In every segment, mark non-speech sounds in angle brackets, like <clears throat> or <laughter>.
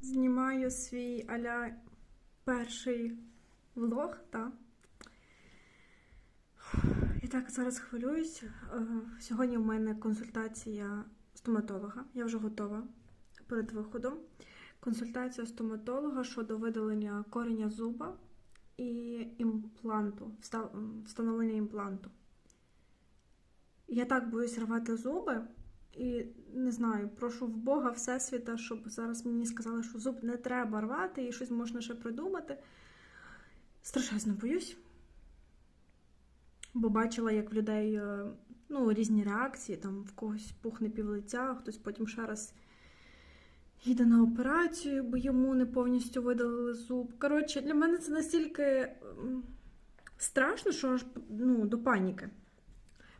Знімаю свій аля перший влог, так. І так, зараз хвилююсь. Е, Сьогодні у мене консультація стоматолога. Я вже готова перед виходом. Консультація стоматолога щодо видалення кореня зуба і імпланту, встановлення імпланту. Я так боюсь рвати зуби. І не знаю, прошу в Бога Всесвіта, щоб зараз мені сказали, що зуб не треба рвати і щось можна ще придумати. Страшенно боюсь. Бо бачила, як в людей е, ну, різні реакції, там в когось пухне півлиця, хтось потім ще раз їде на операцію, бо йому не повністю видалили зуб. Коротше, для мене це настільки страшно, що аж ну, до паніки.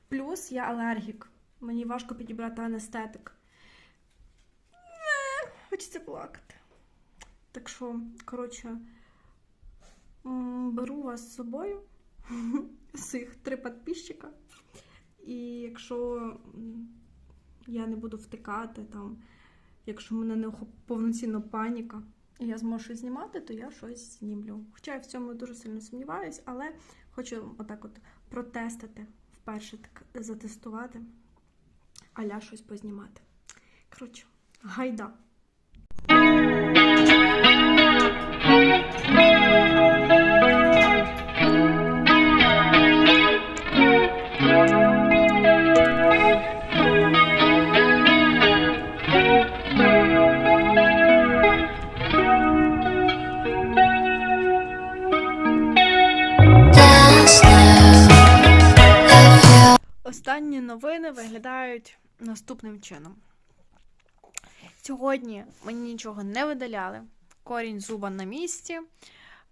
Плюс я алергік. Мені важко підібрати анестетик. Не, Хочеться плакати. Так що, коротше, беру вас з собою, <laughs> цих три підписчика. І якщо я не буду втикати, там, якщо мене не повноцінно паніка, і я зможу щось знімати, то я щось знімлю. Хоча я в цьому дуже сильно сумніваюсь, але хочу отак от протестити, вперше так затестувати аля щось познімати. Коротше, гайда. Останні новини виглядають наступним чином. Сьогодні мені нічого не видаляли. Корінь зуба на місці,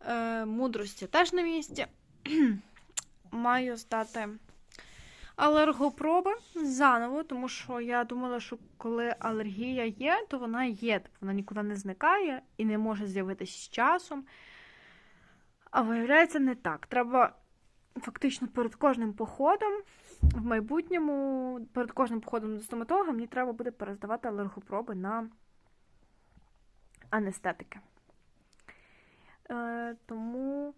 е, мудрості теж на місці. <clears throat> Маю здати алергопроби заново, тому що я думала, що коли алергія є, то вона є. Вона нікуди не зникає і не може з'явитися з часом. А виявляється, не так. Треба фактично перед кожним походом в майбутньому, перед кожним походом до стоматолога, мені треба буде перездавати алергопроби на анестетики. Е, тому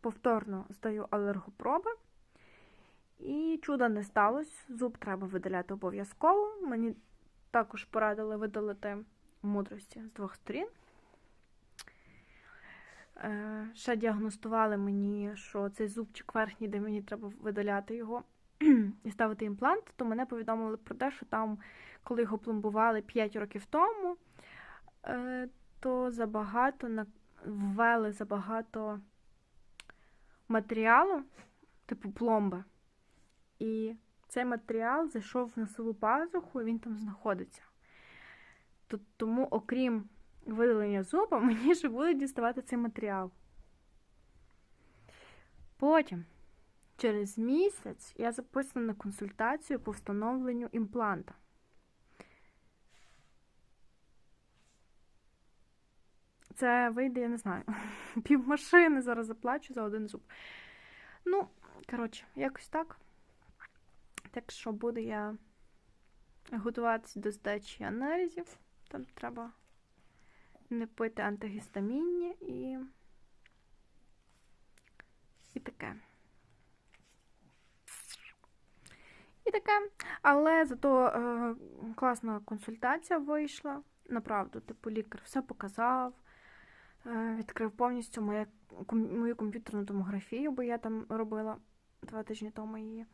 повторно здаю алергопроби. І чуда не сталося. Зуб треба видаляти обов'язково. Мені також порадили видалити мудрості з двох сторін. Е, ще діагностували мені, що цей зубчик верхній, де мені треба видаляти його <clears throat> і ставити імплант, то мене повідомили про те, що там, коли його пломбували 5 років тому, е, то забагато ввели забагато матеріалу, типу пломби. І цей матеріал зайшов в носову пазуху, і він там знаходиться. То- Тому, окрім видалення зуба, <laughs> мені ще буде діставати цей матеріал. Потім, через місяць, я записана на консультацію по встановленню імпланта. Це вийде, я не знаю, <laughs> півмашини зараз заплачу за один зуб. Ну, коротше, якось так. Так що буду я готуватися до здачі аналізів. Там треба не пити антигістамінні і. І таке. І таке. Але зато е, класна консультація вийшла. Направду, типу, лікар все показав, е, відкрив повністю моє, ком- мою комп'ютерну томографію, бо я там робила два тижні тому її.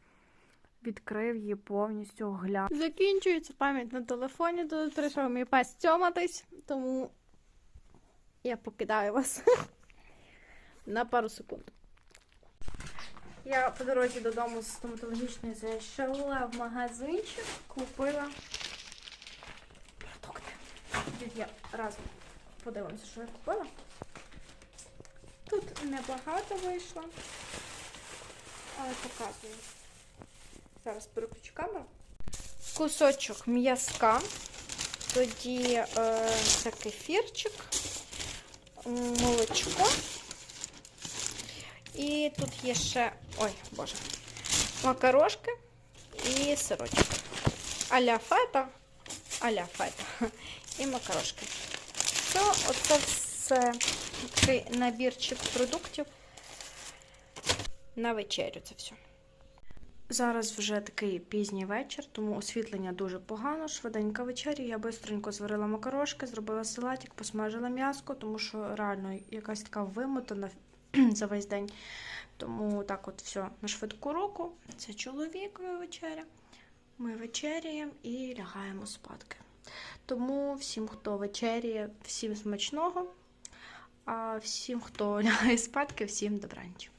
Відкрив її повністю оглянув. Закінчується пам'ять на телефоні, тут прийшов мій пес цьоматись, тому я покидаю вас <laughs> на пару секунд. Я по дорозі додому з стоматологічної зайшла в магазинчик, купила продукти. Тут я разом подивимося, що я купила. Тут небагато вийшло, але показую. Зараз переключу камеру. Кусочок м'язка, тоді е, це кефірчик, молочко. І тут є ще, ой, боже, макарошки і сирочок. Аля фета, аля фета і макарошки. все, оце все такий набірчик продуктів на вечерю. Це все. Зараз вже такий пізній вечір, тому освітлення дуже погано. Швиденька вечеря. Я бистренько зварила макарошки, зробила салатик, посмажила м'яско, тому що реально якась така вимотана <clears throat> за весь день. Тому так от все на швидку руку. Це чоловікова вечеря. Ми вечеряємо і лягаємо спадки. Тому всім, хто вечеряє, всім смачного. А всім, хто <laughs> лягає спадки, всім добраніч.